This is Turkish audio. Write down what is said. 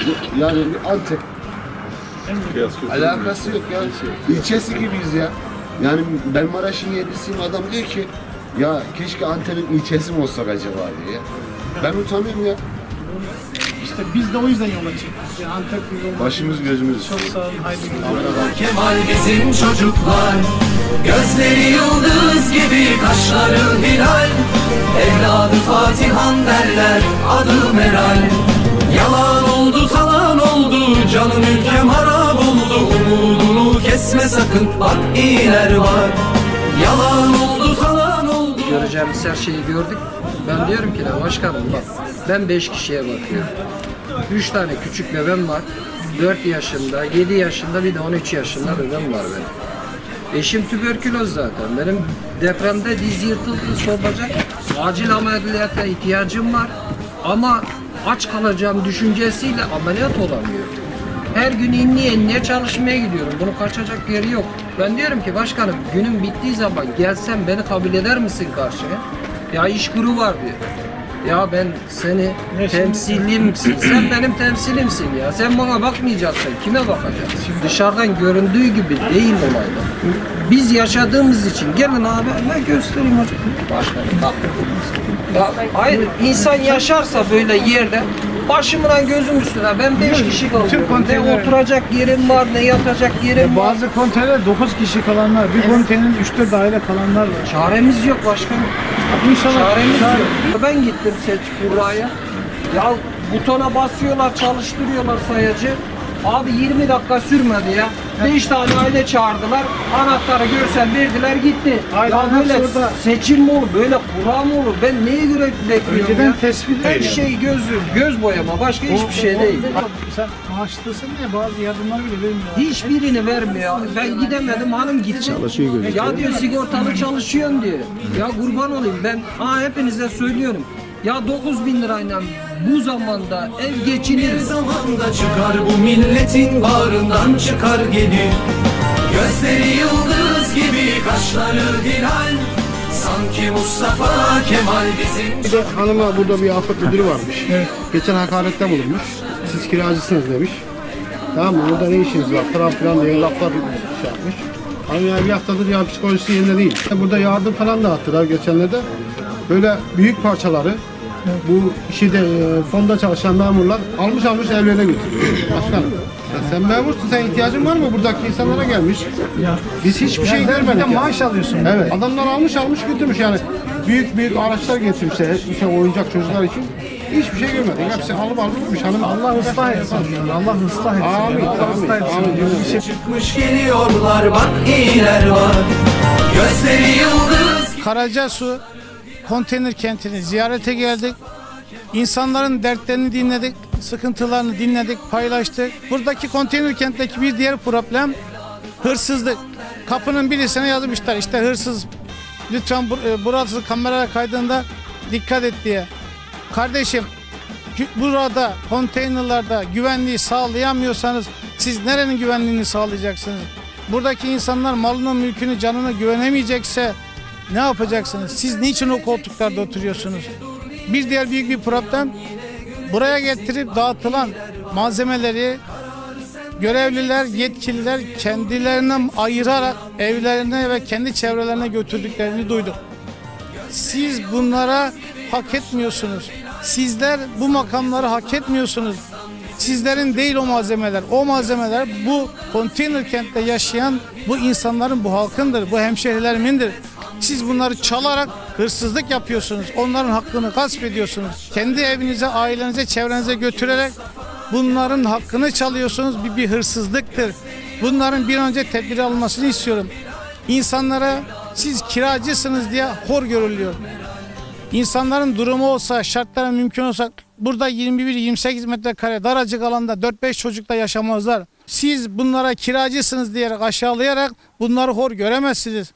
Yani bir Antep alakası yok ya. İlçesi gibiyiz ya. Yani ben Maraş'ın yerlisiyim adam diyor ki ya keşke Antep'in ilçesi mi olsak acaba diye ya. Ben utanıyorum ya. İşte biz de o yüzden yola çıktık. Yani Antep yolu Başımız gözümüz. çok sağ olun. Haydi. Kemal bizim çocuklar Gözleri yıldız gibi kaşları hilal Evladı Fatihan derler adı Meral oldu talan oldu canım ülkem harap oldu Umudunu kesme sakın bak iyiler var Yalan oldu talan oldu göreceğimiz her şeyi gördük. Ben diyorum ki de başkanım bak ben 5 kişiye bakıyorum. 3 tane küçük bebem var. 4 yaşında, 7 yaşında bir de 13 yaşında bebem var benim. Eşim tüberküloz zaten. Benim depremde diz yırtıldı, sopacak. Acil ameliyata ihtiyacım var. Ama aç kalacağım düşüncesiyle ameliyat olamıyorum. Her gün inliye inliye çalışmaya gidiyorum. Bunun kaçacak yeri yok. Ben diyorum ki başkanım günün bittiği zaman gelsen beni kabul eder misin karşıya? Ya iş kuru var diyor. Ya ben seni temsilimsin. Sen benim temsilimsin ya. Sen bana bakmayacaksın. Kime bakacaksın? Dışarıdan göründüğü gibi değil olaylar. Biz yaşadığımız için gelin abi ben göstereyim hocam. Başkanım bak. Ya hayır insan yaşarsa böyle yerde başımdan gözüm üstüne ben beş kişi kalıyorum. Ne konteyner- oturacak yerim var ne yatacak yerim var. Bazı konteyner 9 kişi kalanlar, bir konteynerin 3-4 daire kalanlar var. Çaremiz yok başkanım. İnşallah Çaremiz çare- yok. Ben gittim Selçuk Buğra'ya. Ya butona basıyorlar, çalıştırıyorlar sayacı. Abi 20 dakika sürmedi ya. 5 tane aile çağırdılar. Anahtarı görsen verdiler gitti. Aynen, ya böyle orada. seçim mi olur, böyle kura mı olur? Ben neye göre bekliyorum Önceden ya? tespit Her ediliyor. şey göz, göz boyama, başka hiçbir şey değil. Sen maaşlısın diye bazı yardımlar bile vermiyorlar. Hiçbirini vermiyor. Ben gidemedim hanım gitti. Çalışıyor Ya diyor sigortalı çalışıyorsun diyor. Ya kurban olayım ben ha hepinize söylüyorum. Ya 9 bin lirayla bu zamanda ev Bir geçinir. zamanda çıkar bu milletin bağrından çıkar gelir Gözleri yıldız gibi kaşları hilal Sanki Mustafa Kemal bizim Bir de hanıma burada bir afet müdürü varmış. Geçen hakarette bulunmuş. Siz kiracısınız demiş. Tamam mı? Burada ne işiniz var? Falan filan diye laflar şey yapmış. Hanım ya bir haftadır ya psikolojisi yerinde değil. Burada yardım falan dağıttılar geçenlerde. Böyle büyük parçaları bu şeyde e, fonda çalışan memurlar almış almış evlerine götürüyor. Başkanım. Ya sen memursun, sen ihtiyacın var mı? Buradaki insanlara gelmiş. Biz hiçbir şey Yani de görmedik. ya. maaş alıyorsun. Evet. Adamlar almış almış götürmüş yani. Büyük büyük araçlar getirmişler. işte oyuncak çocuklar için. Hiçbir şey görmedik. Hepsi alıp alıp. Hanım Allah ıslah etsin. Allah ıslah etsin. Amin, Allah ıslah etsin. şey Çıkmış geliyorlar bak iyiler var Gözleri yıldız Karacasu konteyner kentini ziyarete geldik. İnsanların dertlerini dinledik, sıkıntılarını dinledik, paylaştık. Buradaki konteyner kentteki bir diğer problem hırsızlık. Kapının birisine yazmışlar işte hırsız lütfen bur- e, burası kamera kaydında dikkat et diye. Kardeşim burada konteynerlarda güvenliği sağlayamıyorsanız siz nerenin güvenliğini sağlayacaksınız? Buradaki insanlar malını, mülkünü, canını güvenemeyecekse ne yapacaksınız? Siz niçin o koltuklarda oturuyorsunuz? Bir diğer büyük bir problem buraya getirip dağıtılan malzemeleri görevliler, yetkililer kendilerine ayırarak evlerine ve kendi çevrelerine götürdüklerini duyduk. Siz bunlara hak etmiyorsunuz. Sizler bu makamları hak etmiyorsunuz. Sizlerin değil o malzemeler. O malzemeler bu konteyner kentte yaşayan bu insanların, bu halkındır, bu hemşehrilerimindir. Siz bunları çalarak hırsızlık yapıyorsunuz. Onların hakkını gasp ediyorsunuz. Kendi evinize, ailenize, çevrenize götürerek bunların hakkını çalıyorsunuz. Bir, bir hırsızlıktır. Bunların bir önce tedbir alınmasını istiyorum. İnsanlara siz kiracısınız diye hor görülüyor. İnsanların durumu olsa, şartları mümkün olsa burada 21-28 metrekare daracık alanda 4-5 çocukla yaşamazlar. Siz bunlara kiracısınız diyerek aşağılayarak bunları hor göremezsiniz.